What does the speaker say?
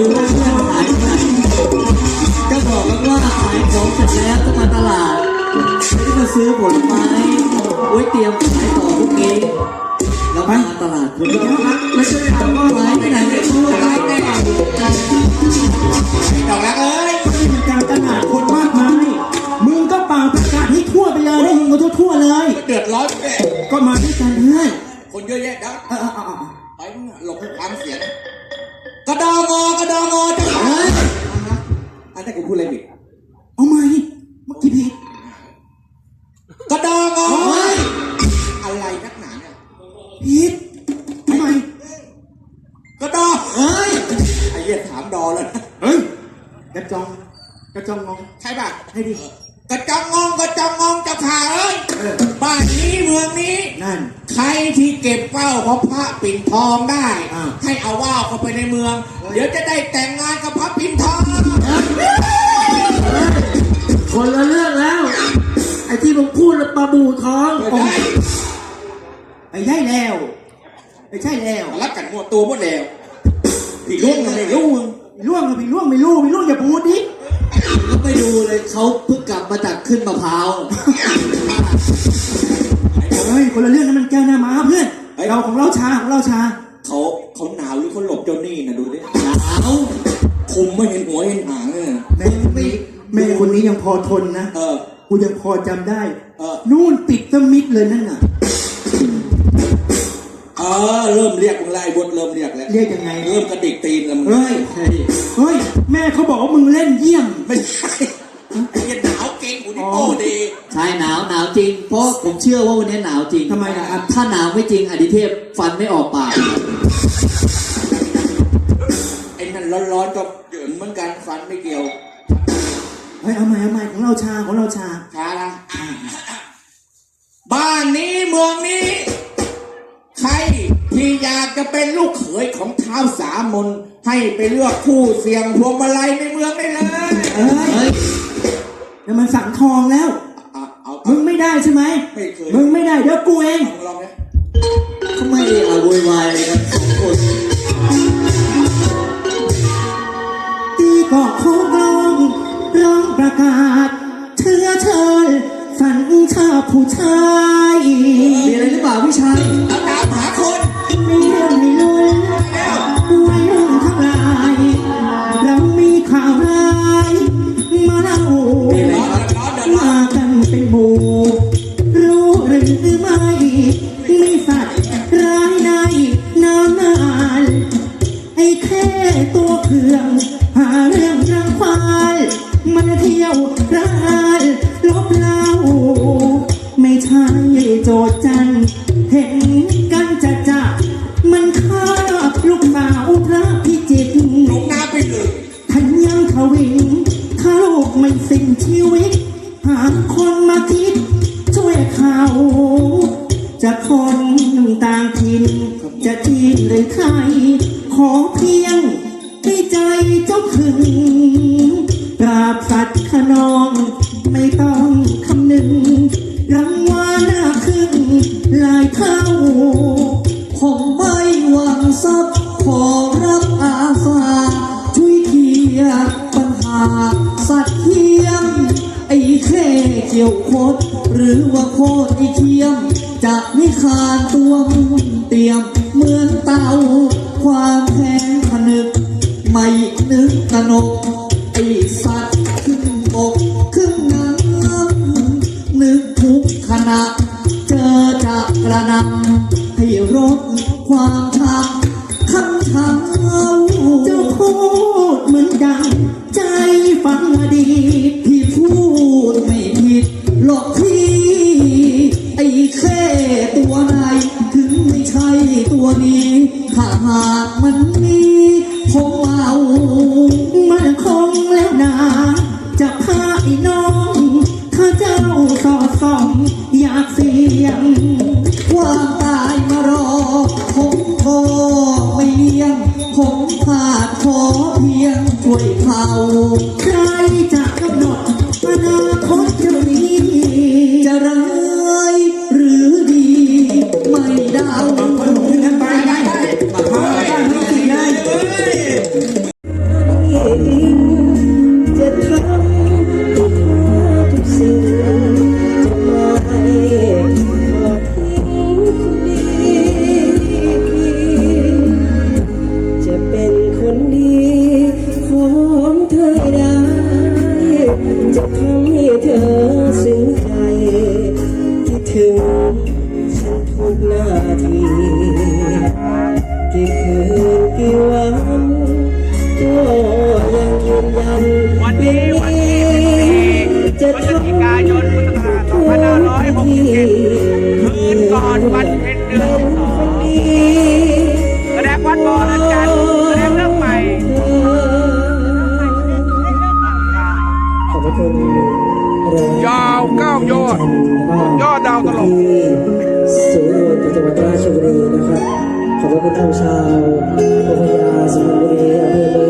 รู้ว่าเพื่อนหายไปไหนก็บอกกันว่าขายของเสร็จแล้วต้องมาตลาดไม่ได้มาซื้อผลไม้ไว้เตรียมขายต่อพรุ่งนี้แล้วมาตลาดคุณก็ไม่ใช่ถามว่าหายไปไหนไม่รู้หายไปไหนดอกรักเอ้ยที่มีการตลาดคนมากมายมึงก็เป่าประกาศให้ทั่วไปเลยได้ยินกันทั่วๆเลย เดือดร้อนแก่ก็มาด้วยกันเพื่อนคนเยอะแยะแล้วเออเออเออเออไปมึงหลบความเสียง กระดองงอกระดองงอจะขายอันนี้กูพูดอะไรผิดเอาไหมเมื่อกี้พี่กระดองงอเฮ้ยอะไรนักหนาเนี่ยพีททำไมกระดองเฮ้ยไอ้เหี้ยถามดอแล้วนะเฮ้ยกระจองกระจองงองใช่ป่ะให้ดิ กระจองงองกระจองงองเจะขาเอ้ยเออบ้านนี้เมืองนี้ นั่น ใครที่เก็บเป้าของพระปิ่นทองได้ อ่า ให้เอาว่าวเข้าไปในเมือง เดี๋ยวจะได้แต่งงานกับพระปิ่นทอง คนละเรื่องแล้ว ไอ้ที่มึงพูดแล้วปลาบูท้องไม่ได้ไม่ใช่แล้วไม่ใช่แล้วรักกันหมดตัวหมดแล้วพี่ลุงมันไม่รู้มึง ล่วงกับพี่ล่วงไม่รู้ไม่รู้อย่าพูดดิ ก็ไปดูเลยเขาเพิ่งกลับมาจากขึ้นมะพร้าวเฮ้ยคนละเรื่องนั้นมันแก้วหน้าม้าเพื่อนเราของเราชาของเราชาเขาเขาหนาวหรือเขาหลบเจ้าหนี่นะดูดิหนาวคุมไม่เห็นหัวเห็นหางเลยนะแม่คนนี้แม่คนนี้ยังพอทนนะเออ กูยังพอจำได้ เออ นู่นติดสมิดเลยนั่นน่ะเออเริ่มเรียกมึงแล้วไอ้บดเริ่มเรียกแล้วเรียกยังไง เริ่มกระดิกตีนแล้วมึงเฮ้ยเฮ้ย เฮ้ย แม่เขาบอกว่ามึงเล่นเยี่ยม ไม่ใช่ไอ้เหี้ยหนาวเก่งกูนี่โอ้ดี ใช่หนาวหนาวจริง เพราะผมเชื่อว่าวันนี้หนาวจริงทำไมล่ะครับ ถ้าหนาวไม่จริงอดิเทพฟันไม่ออกปาก ไอ้นั่นร้อนๆก็เหยินเหมือนกันฟันไม่เกี่ยวเฮ้ยเอาใหม่เอาใหม่ของเราชาของเราชาช้าละบ้านนี้เมืองนี้ เป็นลูกเขยของท้าวสามนให้ไปเลือกคู่เสียงพวงมาลัยในเมืองได้เลย เอ้ยเฮ้ยแล้วมันสั่งทองแล้ว เอาเอามึงไม่ได้ใช่ไหมไม่เคยมึงไม่ได้เดี๋ยวกูเองลองนะทำไมอะโวยวายเลยกันคนตีก็โคกลองร้องประกาศเชื้อเชิญสัญชาผู้ชาย มีอะไรหรือเปล่าพี่ชายตามหาคน ไมีเรื่องให้ลุ้นแล้ววัยรุ่นทั้งหลายเรามีข่าวร้ายมาเล่ามากันเป็นหมู่รู้หรือไม่มีสัตว์ร้ายในน้ำนานไอ้แค่ตัวเครื่องหาเรื่องรังควานมันเที่ยวร้านลบเล่าไม่ใช่โจทย์จัน ไม่สิ้นชีวิต หากคนมาคิด ช่วยเขา จะคนต่างถิ่นจะจีนหรือไทย ขอเพียงให้ใจเจ้าขึงปราบสัตว์ขนอง ไม่ต้องคำนึงรางวัลหน้าขึ้นลายเท่าผมไม่หวังทรัพย เกี่ยวโคตรหรือว่าโคตรอีเทียม จะไม่ขานตัวมุนเตรียม เหมือนเตาความแค้นผนึก ไม่นึกตนกไอสัตว์ขึ้นอกขึ้นน้ำนึกทุกขณะ เจอจะกระนำให้รดความช้ำค มันมีผมเอามันคงแล้วนะจะพาไอ้น้อง ถ้าเจ้าสอดส่อง อยากเสียง อดวันเพ็ญเดือนสองแสดงวัดบอลอาจารย์แสดงเรื่องใหม่ยาวเก้ายอด ยอดดาวตลกสูงโดจังหวัดราชบุรีนะครับขอบคุณท่านชาวพัทยาสุพรรณบุรีอำเภอ